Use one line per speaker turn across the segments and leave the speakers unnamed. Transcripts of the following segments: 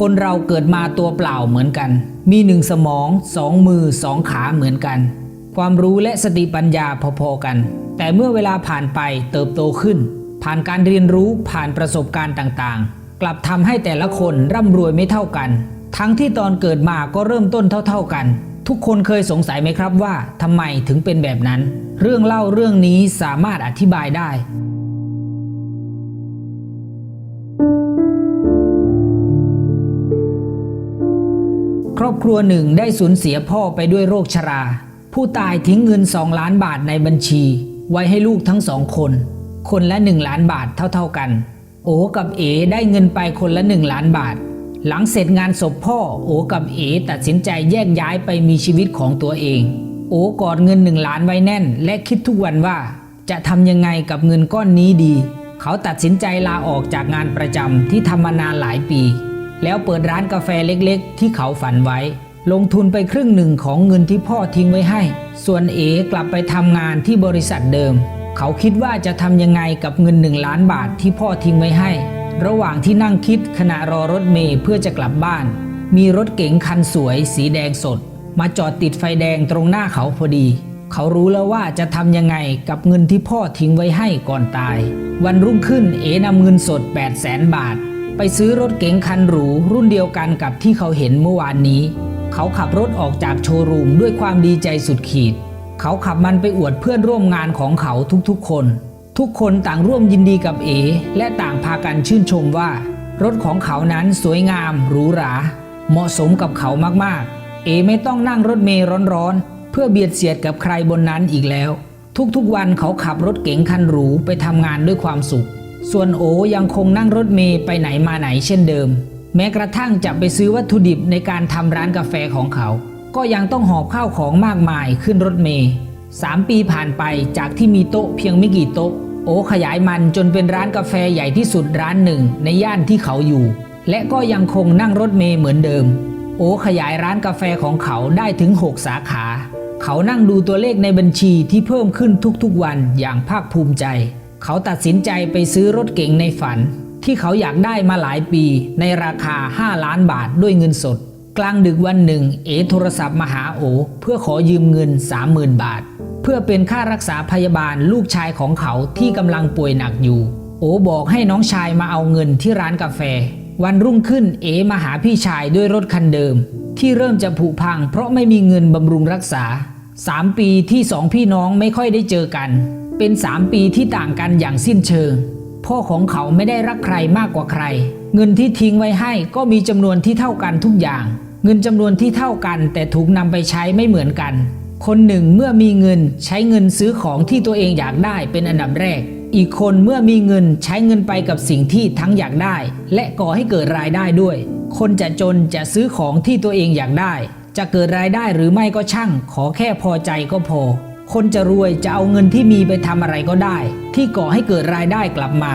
คนเราเกิดมาตัวเปล่าเหมือนกัน มีหนึ่งสมองสองมือสองขาเหมือนกัน ความรู้และสติปัญญาพอๆกัน แต่เมื่อเวลาผ่านไปเติบโตขึ้น ผ่านการเรียนรู้ผ่านประสบการณ์ต่างๆ กลับทำให้แต่ละคนร่ำรวยไม่เท่ากัน ทั้งที่ตอนเกิดมาก็เริ่มต้นเท่า ๆกัน ทุกคนเคยสงสัยไหมครับว่าทำไมถึงเป็นแบบนั้น เรื่องเล่าเรื่องนี้สามารถอธิบายได้ ครอบครัวหนึ่งได้สูญเสียพ่อไปด้วยโรคชรา ผู้ตายทิ้งเงินสองล้านบาทในบัญชี ไว้ให้ลูกทั้งสองคน คนละหนึ่งล้านบาทเท่า ๆกัน โอกับเอได้เงินไปคนละหนึ่งล้านบาท หลังเสร็จงานศพพ่อ โอกับเอตัดสินใจแยกย้ายไปมีชีวิตของตัวเอง โอกอดเงินหนึ่งล้านไว้แน่น และคิดทุกวันว่า จะทำยังไงกับเงินก้อนนี้ดี เขาตัดสินใจลาออกจากงานประจำที่ทำมานานหลายปี แล้วเปิดร้านกาแฟเล็กๆ ที่เขาฝันไว้ ลงทุนไปครึ่งหนึ่งของเงินที่พ่อทิ้งไว้ให้ ส่วนเอกลับไปทำงานที่บริษัทเดิม เขาคิดว่าจะทำยังไงกับเงินหนึ่งล้านบาทที่พ่อทิ้งไว้ให้ ระหว่างที่นั่งคิดขณะรอรถเมล์เพื่อจะกลับบ้าน มีรถเก๋งคันสวย สีแดงสด มาจอดติดไฟแดงตรงหน้าเขาพอดีเขารู้แล้วว่าจะทำยังไงกับเงินที่พ่อทิ้งไว้ให้ก่อนตาย วันรุ่งขึ้นเอนำเงินสด 8 0 0แสนบาท ไปซื้อรถเก๋งคันหรูรุ่นเดียวกันกับที่เขาเห็นเมื่อวานนี้ เขาขับรถออกจากโชว์รูมด้วยความดีใจสุดขีด เขาขับมันไปอวดเพื่อนร่วมงานของเขาทุกๆคน ทุกคนต่างร่วมยินดีกับเอ และต่างพากันชื่นชมว่า รถของเขานั้นสวยงามหรูหรา เหมาะสมกับเขามากๆ เอไม่ต้องนั่งรถเมล์ร้อนๆ เพื่อเบียดเสียดกับใครบนนั้นอีกแล้ว ทุกๆวันเขาขับรถเก๋งคันหรูไปทำงานด้วยความสุข ส่วนโอยังคงนั่งรถเมย์ไปไหนมาไหนเช่นเดิม แม้กระทั่งจะไปซื้อวัตถุดิบในการทำร้านกาแฟของเขา ก็ยังต้องหอบข้าวของมากมายขึ้นรถเมย์สามปีผ่านไปจากที่มีโต๊ะเพียงไม่กี่โต๊ะ โอขยายมันจนเป็นร้านกาแฟใหญ่ที่สุดร้านหนึ่งในย่านที่เขาอยู่ และก็ยังคงนั่งรถเมย์เหมือนเดิม โอขยายร้านกาแฟของเขาได้ถึง 6 สาขา เขานั่งดูตัวเลขในบัญชีที่เพิ่มขึ้นทุกๆวันอย่างภาคภูมิใจ เขาตัดสินใจไปซื้อรถเก๋งในฝัน ที่เขาอยากได้มาหลายปีในราคา 5 ล้านบาทด้วยเงินสด กลางดึกวันหนึ่ง เอโทรศัพท์มาหาโอ เพื่อขอยืมเงิน 30,000 บาท เพื่อเป็นค่ารักษาพยาบาลลูกชายของเขาที่กำลังป่วยหนักอยู่ โอบอกให้น้องชายมาเอาเงินที่ร้านกาแฟ วันรุ่งขึ้นเอมาหาพี่ชายด้วยรถคันเดิม ที่เริ่มจะผุพัง เพราะไม่มีเงินบำรุงรักษา 3 ปีที่สองพี่น้องไม่ค่อยได้เจอกัน เป็น3ปีที่ต่างกันอย่างสิ้นเชิง พ่อของเขาไม่ได้รักใครมากกว่าใคร เงินที่ทิ้งไว้ให้ก็มีจำนวนที่เท่ากันทุกอย่าง เงินจำนวนที่เท่ากัน แต่ถูกนำไปใช้ไม่เหมือนกัน คนหนึ่งเมื่อมีเงินใช้เงินซื้อของที่ตัวเองอยากได้เป็นอันดับแรก อีกคนเมื่อมีเงินใช้เงินไปกับสิ่งที่ทั้งอยากได้ และก่อให้เกิดรายได้ด้วย คนจะจนจะซื้อของที่ตัวเองอยากได้ จะเกิดรายได้หรือไม่ก็ช่าง ขอแค่พอใจก็พอ คนจะรวยจะเอาเงินที่มีไปทำอะไรก็ได้ ที่ก่อให้เกิดรายได้กลับมา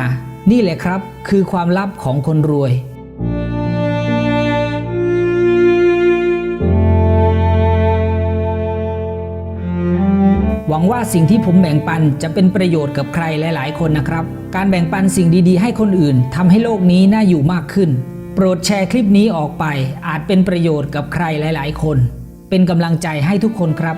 นี่แหละครับ คือความลับของคนรวย หวังว่าสิ่งที่ผมแบ่งปันจะเป็นประโยชน์กับใครหลาย ๆ คนนะครับ การแบ่งปันสิ่งดี ๆ ให้คนอื่นทำให้โลกนี้น่าอยู่มากขึ้น โปรดแชร์คลิปนี้ออกไป อาจเป็นประโยชน์กับใครหลาย ๆ คน เป็นกำลังใจให้ทุกคนครับ